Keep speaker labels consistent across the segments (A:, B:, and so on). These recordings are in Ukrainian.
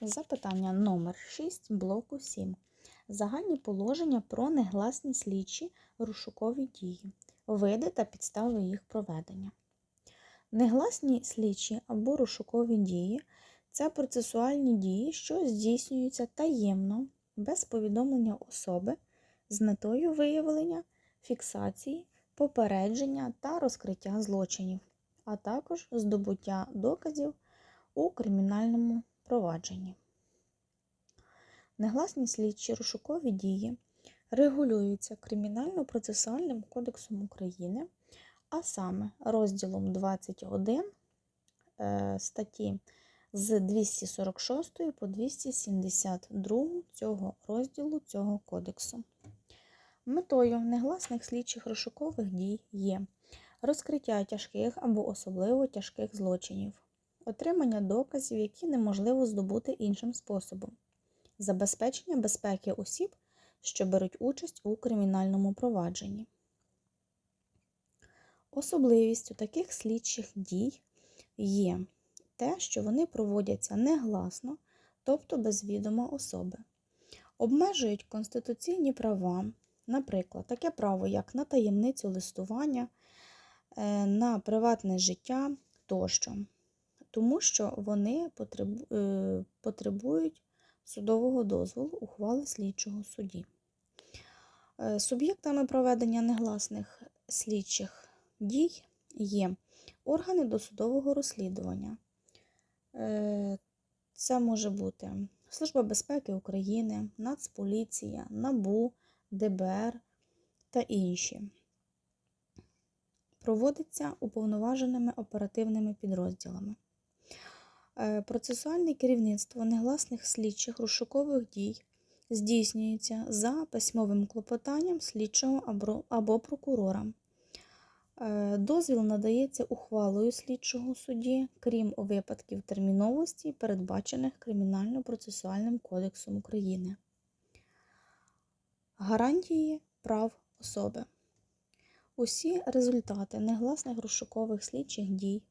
A: Запитання номер 6 блоку 7. Загальні положення про негласні слідчі розшукові дії, види та підстави їх проведення. Негласні слідчі або розшукові дії це процесуальні дії, що здійснюються таємно, без повідомлення особи з метою виявлення, фіксації, попередження та розкриття злочинів, а також здобуття доказів у кримінальному провадженні. Негласні слідчі розшукові дії регулюються Кримінально-процесуальним кодексом України, а саме розділом 21 е, статті з 246 по 272 цього розділу цього кодексу. Метою негласних слідчих розшукових дій є розкриття тяжких або особливо тяжких злочинів, отримання доказів, які неможливо здобути іншим способом, забезпечення безпеки осіб, що беруть участь у кримінальному провадженні. Особливістю таких слідчих дій є те, що вони проводяться негласно, тобто без відома особи, обмежують конституційні права, наприклад, таке право, як на таємницю листування, е, на приватне життя тощо, тому що вони е, потребують судового дозволу ухвали слідчого судді. Е, суб'єктами проведення негласних слідчих дій є органи досудового розслідування. Е, це може бути Служба безпеки України, Нацполіція, НАБУ, ДБР та інші. Проводиться уповноваженими оперативними підрозділами. Е, процесуальне керівництво негласних слідчих розшукових дій здійснюється за письмовим клопотанням слідчого або прокурора. Е, дозвіл надається ухвалою слідчого судді, крім випадків терміновості, передбачених Кримінально-процесуальним кодексом України. Гарантії прав особи. Усі результати негласних розшукових слідчих дій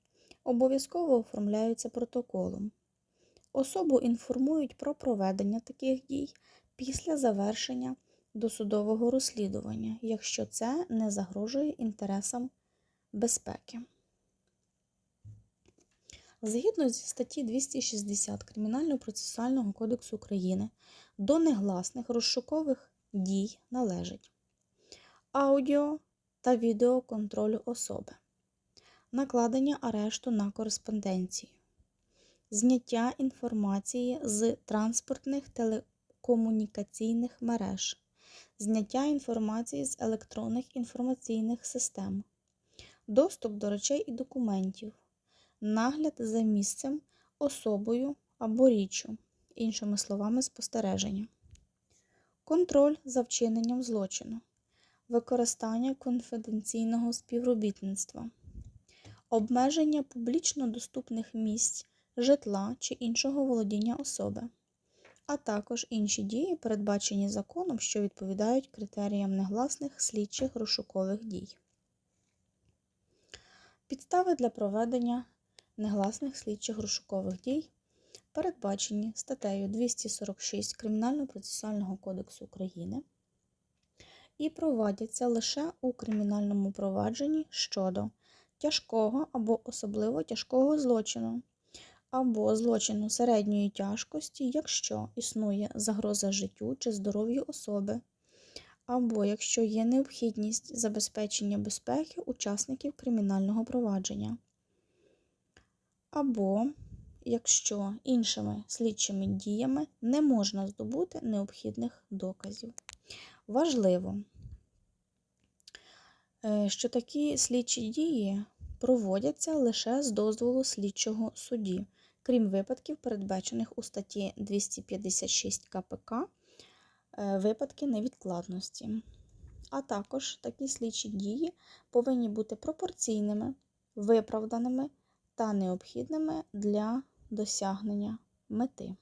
A: обов'язково оформляються протоколом. Особу інформують про проведення таких дій після завершення досудового розслідування, якщо це не загрожує інтересам безпеки. Згідно зі статті 260 Кримінально-процесуального кодексу України до негласних розшукових дій належить аудіо та відеоконтролю особи, накладення арешту на кореспонденцію, зняття інформації з транспортних телекомунікаційних мереж, зняття інформації з електронних інформаційних систем, доступ до речей і документів, нагляд за місцем, особою або річчю, іншими словами, спостереження, контроль за вчиненням злочину, використання конфіденційного співробітництва, обмеження публічно доступних місць, житла чи іншого володіння особи, а також інші дії, передбачені законом, що відповідають критеріям негласних слідчих розшукових дій. Підстави для проведення негласних слідчих розшукових дій передбачені статтею 246 Кримінально-процесуального кодексу України і проводяться лише у кримінальному провадженні щодо тяжкого або особливо тяжкого злочину, або злочину середньої тяжкості, якщо існує загроза життю чи здоров'ю особи, або якщо є необхідність забезпечення безпеки учасників кримінального провадження, або якщо іншими слідчими діями не можна здобути необхідних доказів. Важливо, е, що такі слідчі дії проводяться лише з дозволу слідчого судді, крім випадків, передбачених у статті 256 КПК, е, випадки невідкладності. А також такі слідчі дії повинні бути пропорційними, виправданими та необхідними для досягнення мети.